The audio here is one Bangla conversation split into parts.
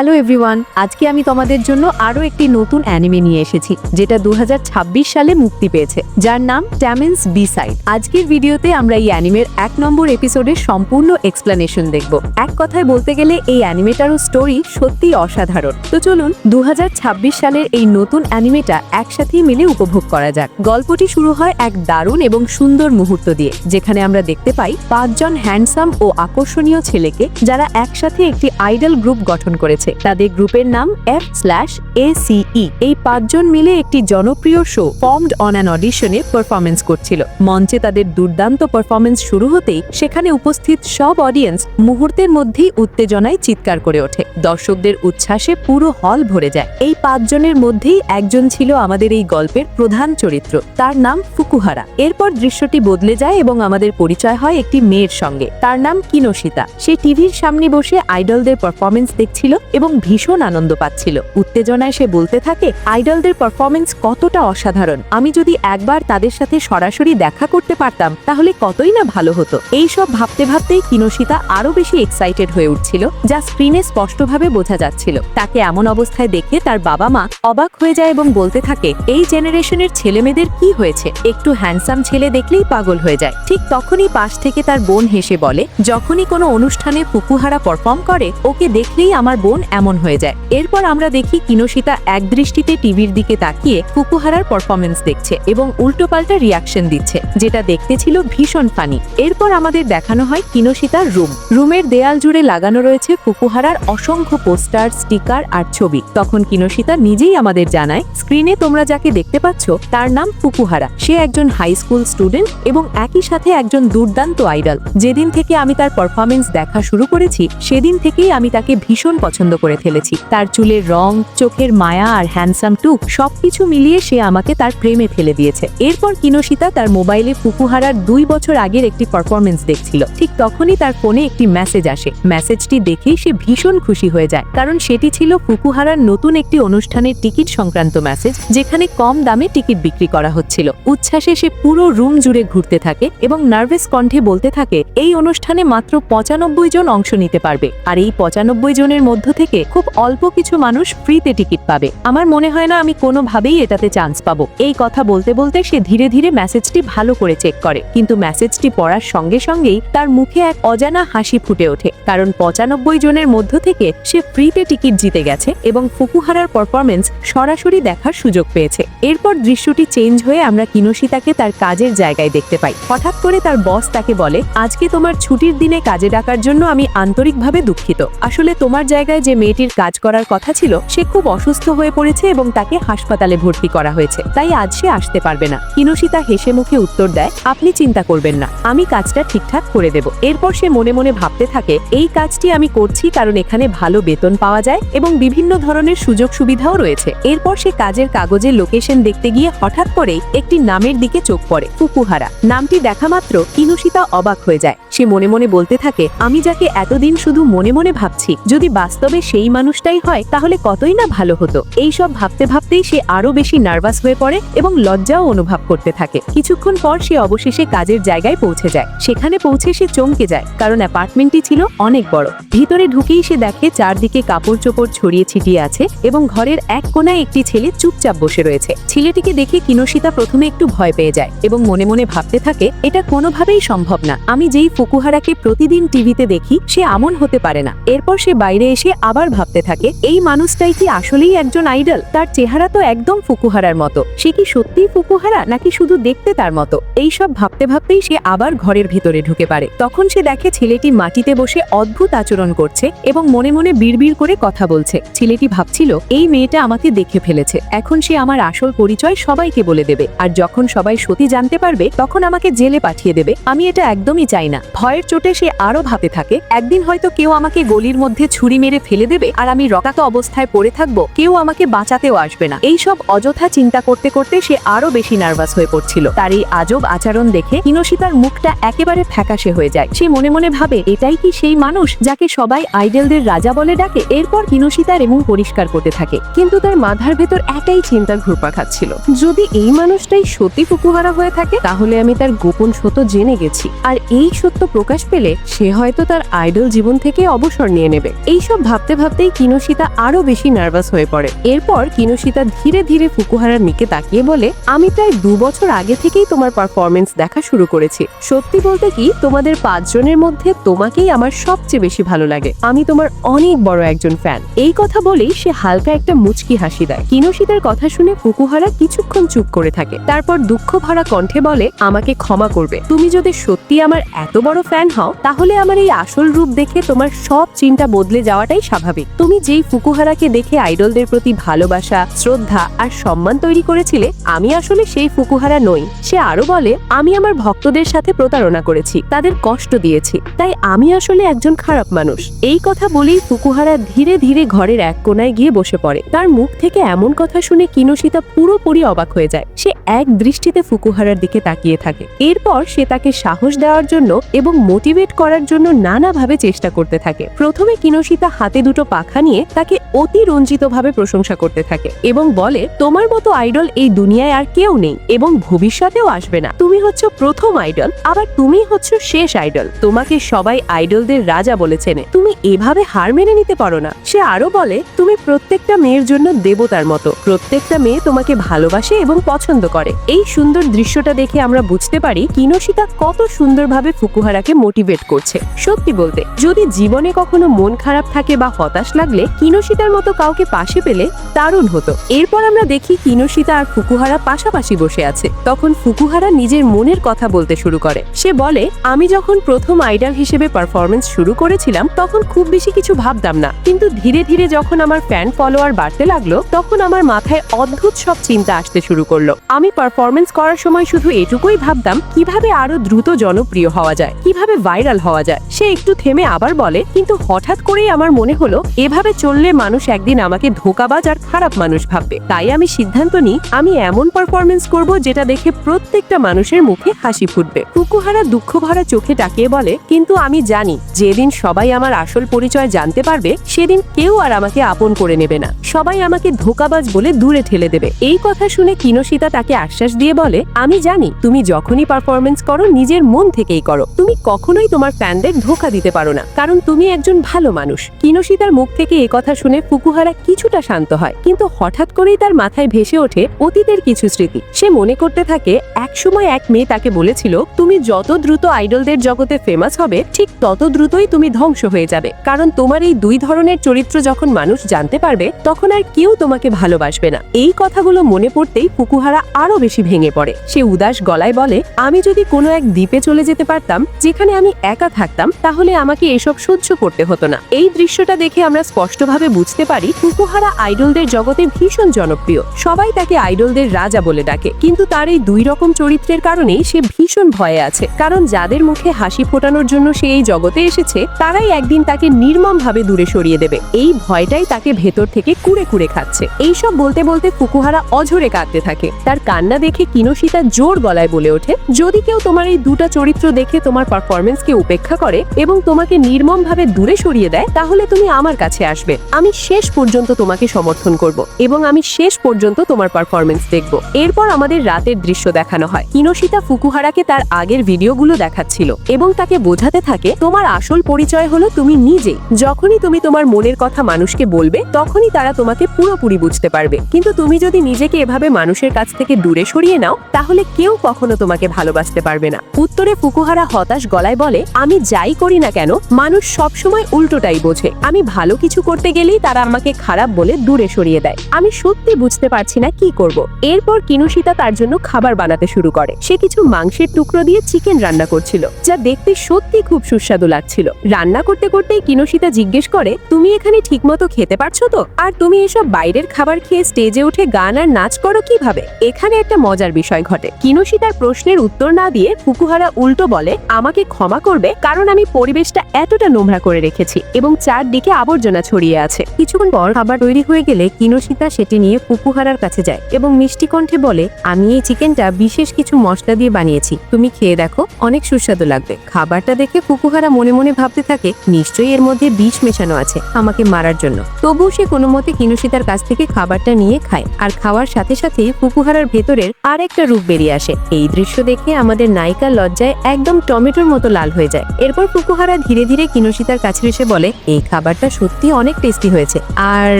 হ্যালো এভরিওয়ান, আজকে আমি তোমাদের জন্য আরও একটি নতুন অ্যানিমে নিয়ে এসেছি, যেটা দুই হাজার ছাব্বিশ সালে মুক্তি পেয়েছে, যার নাম ট্যামেন্স বি সাইড আজকের ভিডিওতে আমরা এই অ্যানিমের এক নম্বর এপিসোডের সম্পূর্ণ এক্সপ্লানেশন দেখব। এক কথায় বলতে গেলে এই অ্যানিমেটারও স্টোরি সত্যিই অসাধারণ। তো চলুন, দু হাজার ছাব্বিশ সালের এই নতুন অ্যানিমেটা একসাথেই মিলে উপভোগ করা যাক। গল্পটি শুরু হয় এক দারুণ এবং সুন্দর মুহূর্ত দিয়ে, যেখানে আমরা দেখতে পাই পাঁচজন হ্যান্ডসাম ও আকর্ষণীয় ছেলেকে, যারা একসাথে একটি আইডল গ্রুপ গঠন করেছে। তাদের গ্রুপের নাম এফ স্ল্যাশ এসিই এই পাঁচজন মিলে একটি জনপ্রিয় শো ফর্মড অন অ্যান অডিশনে পারফরমেন্স করছিল। মঞ্চে তাদের দুর্দান্ত পারফরমেন্স শুরু হতেই সেখানে উপস্থিত সব অডিয়েন্স মুহূর্তের মধ্যেই উত্তেজনায় চিৎকার করে ওঠে। দর্শকদের উচ্ছ্বাসে পুরো হল ভরে যায়। এই পাঁচজনের মধ্যেই একজন ছিল আমাদের এই গল্পের প্রধান চরিত্র। তার নাম ফুকুহারা। এরপর দৃশ্যটি বদলে যায় এবং আমাদের পরিচয় হয় একটি মেয়ের সঙ্গে। তার নাম কিনোশিতা। সে টিভির সামনে বসে আইডলদের পারফরমেন্স দেখছিল এবং ভীষণ আনন্দ পাচ্ছিল। উত্তেজনায় সে বলতে থাকে, আইডলদের পারফরমেন্স কতটা অসাধারণ। আমি যদি একবার তাদের সাথে সরাসরি দেখা করতে পারতাম, তাহলে কতই না ভালো হতো। এই সব ভাবতে ভাবতেই কিনোশিতা আরও বেশি এক্সাইটেড হয়ে উঠছিল, যা স্ক্রিনে স্পষ্টভাবে বোঝা যাচ্ছিল। তাকে এমন অবস্থায় দেখে তার বাবা মা অবাক হয়ে যায় এবং বলতে থাকে, এই জেনারেশনের ছেলেমেয়েদের কি হয়েছে? একটু হ্যান্ডসাম ছেলে দেখলেই পাগল হয়ে যায়। ঠিক তখনই পাশ থেকে তার বোন হেসে বলে, যখনই কোনো অনুষ্ঠানে ফুকুহারা পারফর্ম করে, ওকে দেখলেই আমার বোন এমন হয়ে যায়। এরপর আমরা দেখি কিনোশিতা এক দৃষ্টিতে টিভির দিকে তাকিয়ে ফুকুহারার পারফরমেন্স দেখছে এবং উল্টোপাল্টা রিয়াকশন দিচ্ছে, যেটা দেখতে ছিল ভীষণ ফানি এরপর আমাদের দেখানো হয় কিনোশিতার রুম রুমের দেয়াল জুড়ে লাগানো রয়েছে ফুকুহারার অসংখ্য পোস্টার স্টিকার আর ছবি। তখন কিনোশিতা নিজেই আমাদের জানায় স্ক্রিনে তোমরা যাকে দেখতে পাচ্ছ, তার নাম ফুকুহারা। সে একজন হাই স্কুল স্টুডেন্ট এবং একই সাথে একজন দুর্দান্ত আইডল যেদিন থেকে আমি তার পারফরমেন্স দেখা শুরু করেছি, সেদিন থেকেই আমি তাকে ভীষণ পছন্দ করে ফেলেছি। তার চুলের রং, চোখের মায়া আর হ্যান্ডসাম টুক সবকিছু মিলিয়ে সে আমাকে তার প্রেমে ফেলে দিয়েছে। এরপর কিনোশিতা তার মোবাইলে ফুকুহারার দুই বছর আগের একটি পারফরমেন্স দেখছিল। ঠিক তখনই তার ফোনে একটি মেসেজ আসে। মেসেজটি দেখেই সে ভীষণ খুশি হয়ে যায়, কারণ সেটি ছিল ফুকুহারার নতুন একটি অনুষ্ঠানের টিকিট সংক্রান্ত মেসেজ যেখানে কম দামে টিকিট বিক্রি করা হচ্ছিল। উচ্ছ্বাসে সে পুরো রুম জুড়ে ঘুরতে থাকে এবং নার্ভাস কণ্ঠে বলতে থাকে, এই অনুষ্ঠানে মাত্র পঁচানব্বই জন অংশ নিতে পারবে। আর এই পঁচানব্বই জনের মধ্য থেকে খুব অল্প কিছু মানুষ ফ্রিতে টিকিট পাবে। আমার মনে হয় না আমি কোনোভাবেই এটাতে চান্স পাবো। এই কথা বলতে বলতে সে ধীরে ধীরে মেসেজটি ভালো করে চেক করে। কিন্তু মেসেজটি পড়ার সঙ্গে সঙ্গেই তার মুখে এক অজানা হাসি ফুটে ওঠে। কারণ পঁচানব্বই জনের মধ্য থেকে সে ফ্রিতে টিকিট জিতে গেছে এবং ফুকুহারার পারফরমেন্স সরাসরি দেখার সুযোগ পেয়েছে। এরপর দৃশ্যটি চেঞ্জ হয়ে আমরা কিনোশিতাকে তার কাজের জায়গায় দেখতে পাই। হঠাৎ করে তার বস তাকে বলে, আজকে তোমার ছুটির দিনে কাজে ডাকার জন্য আমি আন্তরিকভাবে দুঃখিত। আসলে তোমার জায়গায় যে মেয়েটির কাজ করার কথা ছিল, সে খুব অসুস্থ হয়ে পড়েছে এবং তাকে হাসপাতালে ভর্তি করা হয়েছে। তাই আজ সে আসতে পারবে না। কিনোশিতা হেসে মুখে উত্তর দেয়, আপনি চিন্তা করবেন না, আমি কাজটা ঠিকঠাক করে দেব। এরপর সে মনে মনে ভাবতে থাকে, এই কাজটি আমি করছি কারণ এখানে ভালো বেতন পাওয়া যায় এবং বিভিন্ন ধরনের সুযোগ সুবিধাও রয়েছে। এরপর সে কাজের কাগজের লোকেশন দেখতে গিয়ে হঠাৎ করেই একটি নামের দিকে চোখ পড়ে ফুকুহারা নামটি দেখা মাত্র কিনুশিতা অবাক হয়ে যায়। সে মনে মনে বলতে থাকে, আমি যাকে এতদিন শুধু মনে মনে ভাবছি, যদি বাস্তবে সেই মানুষটাই হয়, তাহলে কতই না ভালো হতো? এই সব ভাবতে ভাবতেই সে আরও বেশি নার্ভাস হয়ে পড়ে এবং লজ্জাও অনুভব করতে থাকে। কিছুক্ষণ পর সে অবশেষে কাজের জায়গায় পৌঁছে যায়। সেখানে পৌঁছে সে চমকে যায়, কারণ অ্যাপার্টমেন্টটি ছিল অনেক বড়। ভিতরে ঢুকেই সে দেখে চারদিকে কাপড় চোপড় ছড়িয়ে ছিটিয়ে আছে এবং ঘরের এক কোনায় একটি ছেলে চুপচাপ বসে রয়েছে। ছেলেটিকে দেখে কিনোশিতা প্রথমে একটু ভয় পেয়ে যায় এবং মনে মনে ভাবতে থাকে, এটা কোনোভাবেই সম্ভব না। আমি যেই ফুকুহারাকে প্রতিদিন টিভিতে দেখি, সে আমন হতে পারে না। এরপর সে বাইরে এসে আবার ভাবতে থাকে, এই মানুষটাই কি আসলেই একজন আইডল তার চেহারা তো একদম ফুকুহারার মতো। সে কি সত্যিই ফুকুহারা, নাকি শুধু দেখতে তার মতো? এই সব ভাবতে ভাবতেই সে আবার ঘরের ভিতরে ঢুকে পারে তখন সে দেখে ছেলেটি মাটিতে বসে অদ্ভুত আচরণ করছে এবং মনে মনে বিড়বিড় করে কথা বলছে। ছেলেটি ভাবছিল, এই মেয়েটা আমাকে দেখে ফেলেছে। এখন সে আমার আসল পরিচয় সবাইকে বলে দেবে। আর যখন সবাই সত্যি জানতে পারবে, তখন আমাকে জেলে পাঠিয়ে দেবে। আমি এটা একদমই চাই না। ভয়ের চোটে সে আরও ভাবতে থাকে, একদিন হয়তো কেউ আমাকে গলির মধ্যে ছুরি মেরে ফেলে দেবে আর আমি রকাত অবস্থায় পড়ে থাকব, কেউ আমাকে বাঁচাতেও আসবে না। এই সব অযথা চিন্তা করতে করতে সে আরও বেশি নার্ভাস হয়ে পড়ছিল। তার এই আজব আচরণ দেখে কিনোশিতার মুখটা একেবারে ফ্যাকাশে হয়ে যায়। সে মনে মনে ভাবে, এটাই কি সেই মানুষ যাকে সবাই আইডলদের রাজা বলে ডাকে? এরপর কিনোশিতার এবং পরিষ্কার করতে থাকে। কিন্তু তার মাথার ভেতর এটাই চিন্তা ঘুরপা খাচ্ছিল। যদি এই মানুষটাই সত্যি ফুকুহারা হয়ে থাকে, তাহলে আমি তার গোপন সত্য জেনে গেছি। আর এই সত্য প্রকাশ পেলে সে হয়তো তার আইডল জীবন থেকে অবসর নিয়ে নেবে। এই সব ভাবতে ভাবতে ভাবতেই কিনোশিতা আরও বেশি নার্ভাস হয়ে পড়ে। এরপর কিনোশিতা ধীরে ধীরে ফুকুহারার মিকে তাকিয়ে বলে, আমি প্রায় দু বছর আগে থেকেই তোমার পারফরমেন্স দেখা শুরু করেছি। সত্যি বলতে কি, তোমাদের পাঁচজনের মধ্যে তোমাকেই আমার সবচেয়ে বেশি ভালো লাগে। আমি তোমার অনেক বড় একজন ফ্যান এই কথা বলেই সে হালকা একটা মুচকি হাসি দেয়। কিনোশিতার কথা শুনে ফুকুহারা কিছুক্ষণ চুপ করে থাকে। তারপর দুঃখ ভরা কণ্ঠে বলে, আমাকে ক্ষমা করবে। তুমি যদি সত্যি আমার এত বড় ফ্যান হও, তাহলে আমার এই আসল রূপ দেখে তোমার সব চিন্তা বদলে যাওয়াটাই স্বাভাবিক। তুমি যেই ফুকুহারাকে দেখে আইডলদের প্রতি ভালোবাসা, শ্রদ্ধা আর সম্মান তৈরি করেছিলে, আমি আসলে সেই ফুকুহারা নই। সে আরও বলে, আমি আমার ভক্তদের সাথে প্রতারণা করেছি, তাদের কষ্ট দিয়েছি, তাই আমি আসলে একজন খারাপ মানুষ। এই কথা বলেই ফুকুহারা ধীরে ধীরে ঘরের এক কোনায় গিয়ে বসে পড়ে। তার মুখ থেকে এমন কথা শুনে কিনোশিতা পুরোপুরি অবাক হয়ে যায়। সে এক দৃষ্টিতে ফুকুহারার দিকে তাকিয়ে থাকে। এরপর সে তাকে সাহস দেওয়ার জন্য এবং মোটিভেট করার জন্য নানাভাবে চেষ্টা করতে থাকে। প্রথমে কিনোশিতা হাতে দুটো পাখা নিয়ে তাকে অতি রঞ্জিতভাবে প্রশংসা করতে থাকে এবং বলে, তোমার মতো আইডল এই দুনিয়ায় আর কেউ নেই এবং ভবিষ্যতেও আসবে না। তুমি হচ্ছে প্রথম আইডল, আবার তুমি হচ্ছে শেষ আইডল। তোমাকে সবাই আইডলদের রাজা বলেছেন তুমি এভাবে হার মেনে নিতে পারো না। সে আরও বলে, তুমি প্রত্যেকটা মেয়ের জন্য দেবতার মতো। প্রত্যেকটা মেয়ে তোমাকে ভালোবাসে এবং পছন্দ করে। এই সুন্দর দৃশ্যটা দেখে আমরা বুঝতে পারি কিনোশিতা কত সুন্দরভাবে ফুকুহারাকে মোটিভেট করছে। সত্যি বলতে, যদি জীবনে কখনো মন খারাপ থাকে বা হতাশ লাগলে কিনোশিতার মতো কাউকে পাশে পেলে দারুণ হতো। এরপর আমরা দেখি কিনোশিতা আর ফুকুহারা পাশাপাশি বসে আছে। তখন ফুকুহারা নিজের মনের কথা বলতে শুরু করে। সে বলে, আমি যখন প্রথম আইডল হিসেবে পারফরমেন্স শুরু করেছিলাম, তখন খুব বেশি কিছু ভাবতাম না। কিন্তু ধীরে ধীরে যখন আমার ফ্যান ফলোয়ার বাড়তে লাগল, তখন আমার মাথায় অদ্ভুত সব চিন্তা আসতে শুরু করল। আমি পারফরমেন্স করার সময় শুধু এটুকুই ভাবতাম, কীভাবে আরও দ্রুত জনপ্রিয় হওয়া যায়, কীভাবে ভাইরাল হওয়া যায়। সে একটু থেমে আবার বলে, কিন্তু হঠাৎ করেই আমার মনে হলো, এভাবে চললে মানুষ একদিন আমাকে ধোকাবাজ আর খারাপ মানুষ ভাববে। তাই আমি সিদ্ধান্ত নিই, আমি এমন পারফরমেন্স করব যেটা দেখে প্রত্যেকটা মানুষের মুখে হাসি ফুটবে। ফুকুহারা দুঃখ ভরা চোখে তাকিয়ে বলে, কিন্তু আমি জানি, যেদিন সবাই আমার আসল পরিচয় জানতে পারবে, সেদিন কেউ আর আমাকে আপন করে নেবে না। সবাই আমাকে ধোকাবাজ বলে দূরে ঠেলে দেবে। এই কথা শুনে কিনোশিতা তাকে আশ্বাস দিয়ে বলে, আমি জানি, তুমি যখনই পারফরমেন্স করো, নিজের মন থেকেই করো। তুমি কখনোই তোমার ফ্যানদের ধোকা দিতে পারো না, কারণ তুমি একজন ভালো মানুষ। কিনোশিতার মুখ থেকে এই কথা শুনে ফুকুহারা কিছুটা শান্ত হয়, কিন্তু হঠাৎ করেই তার মাথায় ভেসে ওঠে অতীতের কিছু স্মৃতি। সে মনে করতে থাকে এক সময় এক মেয়ে তাকে বলেছিল, তুমি যত দ্রুত আইডলদের জগতে ফেমাস হবে, ঠিক তত দ্রুতই তুমি ধ্বংস হয়ে যাবে। কারণ তোমার এই দুই ধরনের চরিত্র যখন মানুষ জানতে পারবে, তখন আর কেউ তোমাকে ভালোবাসবে না। এই কথাগুলো মনে পড়তেই ফুকুহারা আরও বেশি ভেঙে পড়ে। সে উদাস গলায় বলে, আমি যদি কোনো এক দ্বীপে চলে যেতে পারতাম, যেখানে আমি একা থাকতাম, তাহলে আমাকে এসব সহ্য করতে হতো না। এই দৃশ্যটা দেখে আমরা স্পষ্টভাবে বুঝতে পারি ফুকুহারা আইডলদের জগতে ভীষণ জনপ্রিয়। সবাই তাকে আইডলদের রাজা বলে ডাকে। কিন্তু তার এই দুই রকম চরিত্রের কারণেই সে ভীষণ ভয়ে আছে। কারণ যাদের মুখে হাসি ফোটানোর জন্য সে এই জগতে এসেছে, তারাই একদিন তাকে নির্মম ভাবে দূরে সরিয়ে দেবে। এই ভয়টাই তাকে ভেতর থেকে কুড়ে কুড়ে খাচ্ছে। এইসব বলতে বলতে ফুকুহারা অঝরে কাঁদতে থাকে। তার কান্না দেখে কিনোশিতা জোর গলায় বলে ওঠে, যদি কেউ তোমার এই দুটা চরিত্র দেখে তোমার পারফরমেন্সকে উপেক্ষা করে এবং তোমাকে নির্মম ভাবে দূরে সরিয়ে দেয়, তাহলে তুমি আমার কাছে আসবে। আমি শেষ পর্যন্ত তোমাকে সমর্থন করব এবং আমি শেষ পর্যন্ত তোমার পারফরমেন্স দেখব। এরপর আমাদের রাতের দৃশ্য দেখানো হয়। কিনোশিতা ফুকুহারাকে তার আগের ভিডিওগুলো দেখাচ্ছিল এবং তাকে বোঝাতে থাকে, তোমার আসল পরিচয় হলো তুমি নিজেই। যখনই তুমি তোমার মনের কথা মানুষকে বলবে, তখনই তারা তোমাকে পুরোপুরি বুঝতে পারবে। কিন্তু তুমি যদি নিজেকে এভাবে মানুষের কাছ থেকে দূরে সরিয়ে নাও, তাহলে কেউ কখনো তোমাকে ভালোবাসতে পারবে না। উত্তরে ফুকুহারা হতাশ গলায় বলে, আমি যাই করি না কেন, মানুষ সবসময় উল্টোটাই বোঝে। আমি ভালো কিছু করতে গেলেই তারা আমাকে খারাপ বলে দূরে সরিয়ে দেয়। আমি সত্যি বুঝতে পারছি না কি করব। এরপর কিনুশিতা তার জন্য খাবার বানাতে শুরু করে। সে কিছু মাংসের টুকরো দিয়ে চিকেন রান্না করছিল, যা দেখতে সত্যি খুব সুস্বাদু লাগছিল। রান্না করতে করতেই কিনুশিতা জিজ্ঞেস করে, তুমি এখানে ঠিকমতো খেতে পারছ তো? আর তুমি এসব বাইরের খাবার খেয়ে স্টেজে উঠে গান আর নাচ করো কীভাবে? এখানে একটা মজার বিষয় ঘটে। কিনুশিতার প্রশ্নের উত্তর না দিয়ে ফুকুহারা উল্টো বলে, আমাকে ক্ষমা করবে, কারণ আমি পরিবেশটা এতটা নোংরা করে রেখেছি এবং চারদিকে আবর্জনা ছড়িয়ে আছে। কিছুক্ষণ পর খাবার তৈরি হয়ে গেলে কিনোশিতা সেটি নিয়ে ফুকুহারার কাছে যায় এবং মিষ্টি কণ্ঠে বলে, আমি এই চিকেনটা বিশেষ কিছু মশলা দিয়ে বানিয়েছি। তুমি খেয়ে দেখো, অনেক সুস্বাদু লাগবে। খাবারটা দেখে ফুকুহারা মনে মনে ভাবতে থাকে, নিশ্চয়ই এর মধ্যে বিষ মেশানো আছে আমাকে মারার জন্য। তবুও সে কোনো মতে কিনুশিতার কাছ থেকে খাবারটা নিয়ে খায় আর খাওয়ার সাথে সাথে ফুকুহারার ভেতরের আর একটা রূপ বেরিয়ে আসে। এই দৃশ্য দেখে আমাদের নায়িকা লজ্জায় একদম টমেটোর মতো লাল হয়ে যায়। এরপর ফুকুহারা ধীরে ধীরে কিনুশিতার কাছে এসে বলে, এই খাবারটা সত্যি অনেক টেস্টি হয়েছে। আর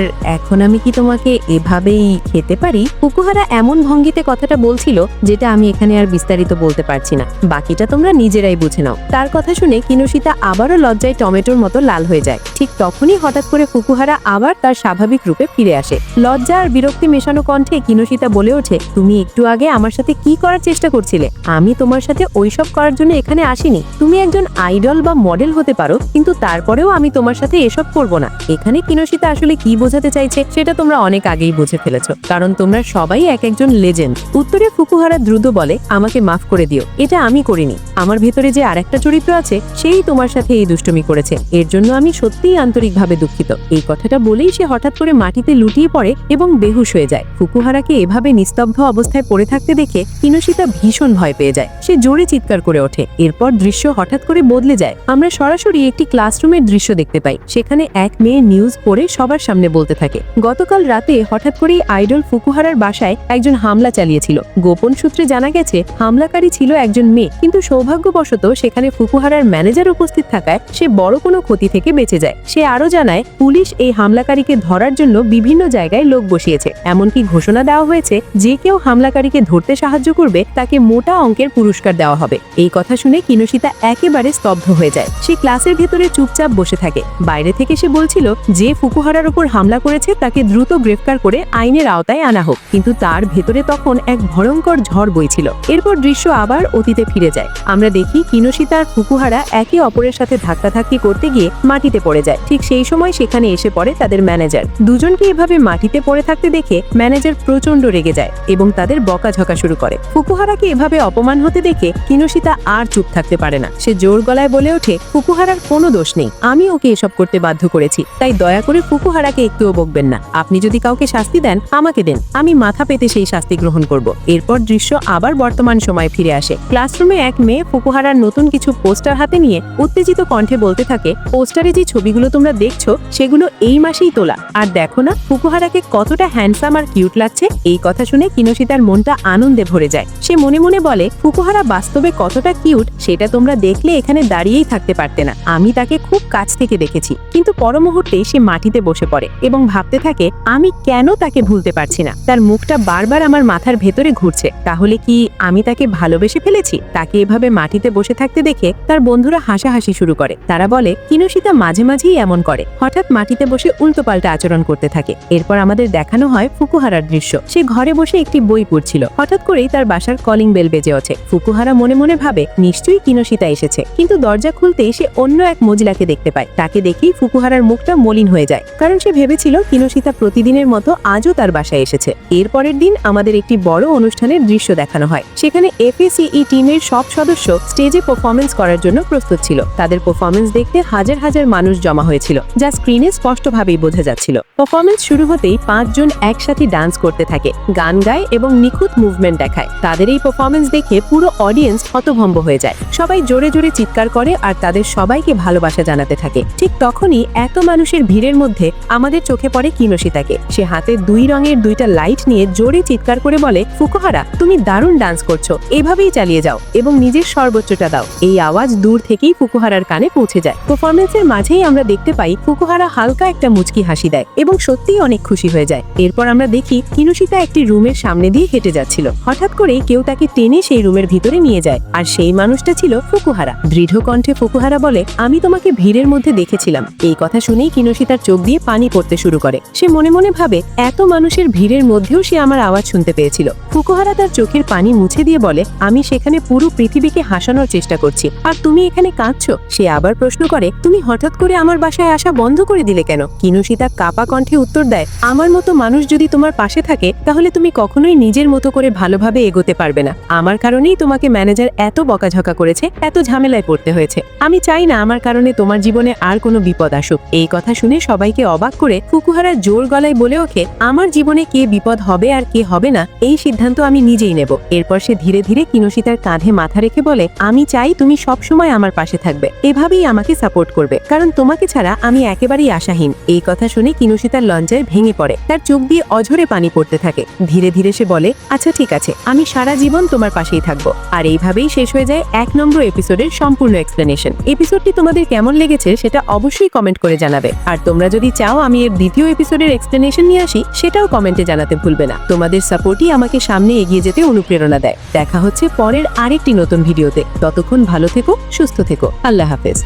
এখন আমি কি তোমাকে এভাবেই খেতে পারি? ফুকুহারা এমন ভঙ্গিতে কথাটা বলছিল যেটা আমি এখানে আর বিস্তারিত বলতে পারছি না। বাকিটা তোমরা নিজেরাই বুঝে নাও। তার কথা শুনে কিনুশিতা আবারও লজ্জায় টমেটোর মতো লাল হয়ে যায়। ঠিক তখনই হঠাৎ করে ফুকুহারা আবার তার স্বাভাবিক রূপে ফিরে আসে। লজ্জা আর বিরক্তি মেশানো কণ্ঠে কিনুশিতা বলে ওঠে, তুমি একটু আগে আমার সাথে কি করার চেষ্টা করছিলে? আমি তোমার সাথে ওইসব করার জন্য এখানে আসিনি। তুমি একজন আইডল বা মডেল হতে পারো, কিন্তু তারপরেও আমি তোমার সাথে এসব করব না। এখানে কিনোশিতা আসলে কি বোঝাতে চাইছে সেটা তোমরা অনেক আগেই বুঝে ফেলেছো। কারণ তোমরা সবাই এক একজন লেজেন্ড উত্তরে ফুকুহারা দ্রুত বলে, আমাকে মাফ করে দিও। এটা আমি করিনি। আমার ভেতরে যে আরেকটা চরিত্র আছে, সেই তোমার সাথে এই দুষ্টুমি করেছে। এর জন্য আমি সত্যিই আন্তরিকভাবে দুঃখিত। এই কথাটা বলেই সে হঠাৎ করে মাটিতে লুটিয়ে পড়ে এবং বেহুশ হয়ে যায়। ফুকুহারাকে এভাবে নিস্তব্ধ অবস্থায় পড়ে থাকতে দেখে কিনোশিতা ভীষণ ভয় পেয়ে যায়। সে জোরে চিৎকার করে ওঠে। এরপর দৃশ্য হঠাৎ করে বদলে যায়। আমরা সরাসরি একটি ক্লাসরুমের দৃশ্য দেখতে পাই। সেখানে এক মেয়ে নিউজ পড়ে সবার সামনে বলতে থাকে। গতকাল রাতে হঠাৎ করেই আইডল ফুকুহারার বাসায় একজন হামলা চালিয়েছিল। গোপন সূত্রে জানা গেছে, হামলাকারী ছিল একজন মেয়ে, কিন্তু সৌভাগ্যবশত সেখানে ফুকুহারার ম্যানেজার উপস্থিত থাকায় সে বড় কোনো ক্ষতি থেকে বেঁচে যায়। সে আরও জানায়, পুলিশ এই হামলাকারীকে ধরার জন্য বিভিন্ন জায়গায় লোক বসিয়েছে। এমনকি ঘোষণা দেওয়া হয়েছে, যে কেউ হামলাকারীকে ধরতে সাহায্য করবে, তাকে মোটা অঙ্কের পুরস্কার দেওয়া হবে। এই কথা শুনে কিনোশিতা একেবারে স্তব্ধ হয়ে যায়। সে ক্লাসের ভেতরে চুপচাপ বসে থাকে। বাইরে থেকে সে বলছিল যে ফুকুহারার উপর হামলা করেছে, তাকে দ্রুত গ্রেফতার করে আইনের আওতায় আনা হোক। কিন্তু তার ভেতরে তখন এক ভয়ঙ্কর ঝড় বইছিল। এরপর দৃশ্য আবার অতীতে ফিরে যায়। আমরা দেখি কিনোশিতা আর ফুকুহারা একে অপরের সাথে ধাক্কাধাক্কি করতে গিয়ে মাটিতে পড়ে যায়। ঠিক সেই সময় সেখানে এসে পড়ে তাদের ম্যানেজার। দুজনকে এভাবে মাটিতে পড়ে থাকতে দেখে ম্যানেজার প্রচণ্ড রেগে যায় এবং তাদের বকাঝকা শুরু করে। ফুকুহারাকে এভাবে অপমান হতে দেখে কিনোশিতা আর চুপ থাকতে পারে না। সে জোর গলায় বলে ওঠে, ফুকুহারার কোনো দোষ নেই। আমি ওকে এসব করতে বাধ্য করেছি। তাই দয়া করে ফুকুহারাকে একটুও বকবেন না। আপনি যদি কাউকে শাস্তি দেন, আমাকে দেন। আমি মাথা পেতে সেই শাস্তি গ্রহণ করব। এরপর দৃশ্য আবার বর্তমান সময় ফিরে আসে। ক্লাসরুমে এক মেয়ে ফুকুহারার নতুন কিছু পোস্টার হাতে নিয়ে উত্তেজিত কণ্ঠে বলতে থাকে, পোস্টারে যে ছবিগুলো তোমরা দেখছ, সেগুলো এই মাসেই তোলা। আর দেখো না ফুকুহারাকে কতটা হ্যান্ডসাম আর কিউট লাগছে? এই কথা শুনে কিনোশিতার মনটা আনন্দে ভরে যায়। সে মনে মনে বলে ফুকুহারা বাস্তবে কতটা কিউট, সেটা তোমরা দেখলে এখানে দাঁড়িয়েই থাকতে পারতে না। আমি তাকে খুব কাছ থেকে দেখেছি। কিন্তু পর মুহূর্তে সে মাটিতে বসে পড়ে এবং ভাবতে থাকে, আমি কেন তাকে ভুলতে পারছি না? তার মুখটা বারবার আমার মাথার ভেতরে ঘুরছে। তাহলে কি আমি তাকে ভালোবেসে ফেলেছি? তাকে এভাবে মাটিতে বসে থাকতে দেখে তার বন্ধুরা হাসাহাসি শুরু করে। তারা বলে, কিনোশিতা মাঝে মাঝেই এমন করে। হঠাৎ মাটিতে বসে উল্টোপাল্টা আচরণ করতে থাকে। এরপর আমাদের দেখানো হয় ফুকুহারার দৃশ্য। সে ঘরে বসে একটি বই পড়ছিল। হঠাৎ করেই তার বাসার কলিং বেল বেজে ওঠে। ফুকুহারা মনে মনে ভাবে, নিশ্চয়ই কিনোশিতা এসেছে। কিন্তু দরজা খুলতেই সে অন্য এক মজিলাকে দেখতে পায়। তাকে দেখেই ফুকুহারার মুখটা মলিন হয়ে যায়। কারণ সে ভেবেছিল কিনোশিতা প্রতিদিনের মতো আজও তার বাসায় এসেছে। এর পরের দিন আমাদের একটি বড় অনুষ্ঠানের দৃশ্য দেখানো হয়। সেখানে এফএসিই টিমের সব সদস্য স্টেজে পারফরমেন্স করার জন্য প্রস্তুত ছিল। তাদের পারফরমেন্স দেখতে হাজার হাজার মানুষ জমা হয়েছিল, যা স্ক্রিনে স্পষ্টভাবেই বোঝা যাচ্ছিল। পারফরমেন্স শুরু হতেই পাঁচজন একসাথে ডান্স করতে থাকে, গান গায় এবং নিখুঁত মুভমেন্ট দেখায়। তাদের এই পারফরমেন্স দেখে পুরো অডিয়েন্স হতভম্ব হয়ে যায়। সবাই জোরে জোরে চিৎকার করে আর তাদের সবাইকে ভালোবাসা জানাতে থাকে। ঠিক তখনই এত মানুষের ভিড়ের মধ্যে আমাদের চোখে পড়ে কিনোশিতাকে সে হাতে দুই রঙের দুইটা লাইট নিয়ে জোরে চিৎকার করে বলে, ফুকুহারা, তুমি দারুণ ডান্স করছ। এভাবেই চালিয়ে যাও এবং নিজের সর্বোচ্চটা দাও। এই আওয়াজ দূর থেকেই ফুকুহারার কানে পৌঁছে যায়। পারফরমেন্সের মাঝেই আমরা দেখতে পাই, ফুকুহারা হালকা একটা মুচকি হাসি দেয় এবং সত্যিই অনেক খুশি হয়ে যায়। এরপর আমরা দেখি, কিনুশিতা একটি রুমের সামনে দিয়ে হেঁটে যাচ্ছিল। হঠাৎ করেই কেউ তাকে টেনে সেই রুমের ভিতরে নিয়ে যায়। আর সেই মানুষটা ছিল ফুকুহারা। দৃঢ় কণ্ঠে ফুকুহারা বলে, আমি তোমাকে ভিড়ের মধ্যে দেখেছিলাম। এই কথা শুনেই কিনুশিতার চোখ দিয়ে পানি পড়তে শুরু করে। সে মনে মনে ভাবে, এত মানুষের ভিড়ের মধ্যেও সে আমার আওয়াজ শুনতে পেয়েছিল। ফুকুহারা তার চোখের পানি মুছে দিয়ে বলে, আমি সেখানে পুরো পৃথিবীকে হাসানোর চেষ্টা করছি, আর তুমি এখানে কাঁদছো? সে আবার প্রশ্ন করে, তুমি হঠাৎ করে আমার বাসায় আসা বন্ধ করে দিলে কেন? কিনুশিতা কাপা কণ্ঠে উত্তর দেয়, আমার মতো মানুষ যদি তোমার পাশে থাকে, তাহলে তুমি কখনোই নিজের মতো করে ভালোভাবে এগোতে পারবে না। আমার কারণেই তোমাকে ম্যানেজার এত বকাঝকা করেছে, এত ঝামেলায় পড়তে হয়েছে। আমি চাই না আমার কারণে তোমার জীবনে আর কোনো বিপদ আসুক। এই কথা শুনে সবাইকে অবাক করে ফুকুহারা জোর গলায় বলে ওঠে, আমার জীবনে কে বিপদ হবে আর কে হবে না, এই সিদ্ধান্ত আমি নিজেই নেব। এরপর সে ধীরে ধীরে কিনুশিতার কাঁধে মাথা রেখে বলে, আমি চাই তুমি সব সময় আমার পাশে থাকবে, এভাবেই আমাকে সাপোর্ট করবে, কারণ তোমাকে ছাড়া আমি একেবারেই আশাহীন। এই কথা শুনে কিনুশিতার লঞ্চায় ভেঙে পড়ে, তার চোখ দিয়ে অঝরে পানি পড়তে থাকে। ধীরে ধীরে সে বলে আচ্ছা ঠিক আছে, আমি সারা জীবন তোমার পাশেই থাকব। আর এইভাবেই শেষ হয়ে যায় এক নম্বর এপিসোডের সম্পূর্ণ এক্সপ্লেনেশন এপিসোডটি তোমাদের কেমন লেগেছে সেটা অবশ্যই কমেন্ট করে জানাবে। আর তোমরা যদি চাও আমি এর দ্বিতীয় এপিসোডের এক্সপ্লেনেশন নিয়ে আসি, সেটাও কমেন্টে জানাতে ভুলবে না। তোমাদের সাপোর্টই আমাকে সামনে এগিয়ে যেতে অনুপ্রেরণা দেয়। দেখা হচ্ছে পরের আরেকটি নতুন ভিডিওতে ততক্ষণ ভালো থেকো, সুস্থ থেকো। আল্লাহ হাফেজ।